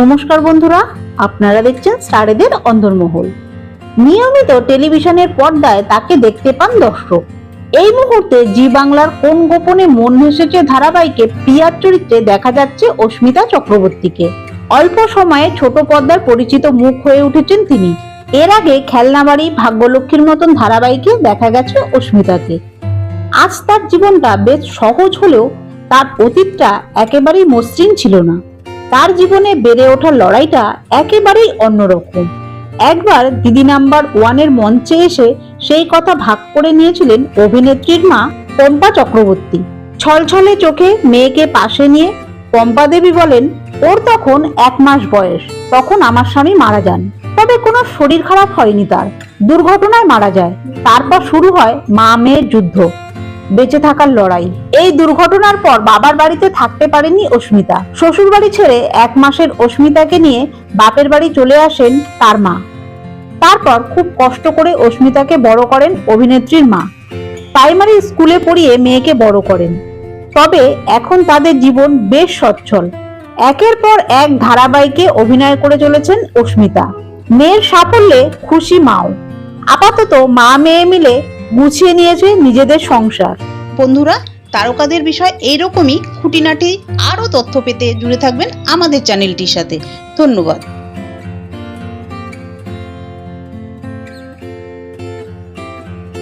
নমস্কার বন্ধুরা, আপনারা দেখছেন স্টারেদের অন্দরমহল নিয়মিত টেলিভিশনের পর্দায় তাকে দেখতে পান দর্শক। এই মুহূর্তে জি বাংলার কোন গোপনে মন হেসেছে ধারাবাহিকে পিয়ার চরিত্রে দেখা যাচ্ছে অস্মিতা চক্রবর্তীকে। অল্প সময়ে ছোট পর্দার পরিচিত মুখ হয়ে উঠেছেন তিনি। এর আগে খেলনাবাড়ি ভাগ্যলক্ষ্মীর মতন ধারাবাহিকে দেখা গেছে অস্মিতাকে। আজ তার জীবনটা বেশ সহজ হলেও তার অতীতটা একেবারেই মসৃণ ছিল না। তার জীবনে বেড়ে ওঠার লড়াইটা একেবারেই অন্যরকম। একবার দিদি নাম্বার ওয়ানের মঞ্চে এসে সেই কথা ভাগ করে নিয়েছিলেন অভিনেত্রীর মা পম্পা চক্রবর্তী। ছলছলে চোখে মেয়েকে পাশে নিয়ে পম্পা দেবী বলেন, ওর তখন এক মাস বয়স, তখন আমার স্বামী মারা যান। তবে কোনো শরীর খারাপ হয়নি তার, দুর্ঘটনায় মারা যায়। তারপর শুরু হয় মা মেয়ের যুদ্ধ। বেঁচে থাকার লড়াই। এই দুর্ঘটনার পর বাবার বাড়িতে থাকতে পারেনি অস্মিতা। শ্বশুর বাড়ি ছেড়ে এক মাসের অস্মিতাকে নিয়ে বাপের বাড়ি চলে আসেন তার মা। তারপর খুব কষ্ট করে অস্মিতাকে বড় করেন অভিনেত্রীর মা। প্রাইমারি স্কুলে পড়িয়ে মেয়েকে বড় করেন। তবে এখন তাদের জীবন বেশ সচ্ছল। একের পর এক ধারাবাহিকে অভিনয় করে চলেছেন অস্মিতা। মেয়ের সাফল্যে খুশি মাও। আপাতত মা মেয়ে মিলে গুছিয়ে নিয়েছে নিজেদের সংসার। বন্ধুরা, তারকাদের বিষয় এইরকমই। খুঁটিনাটি আরও তথ্য পেতে জুড়ে থাকবেন আমাদের চ্যানেলটির সাথে। ধন্যবাদ।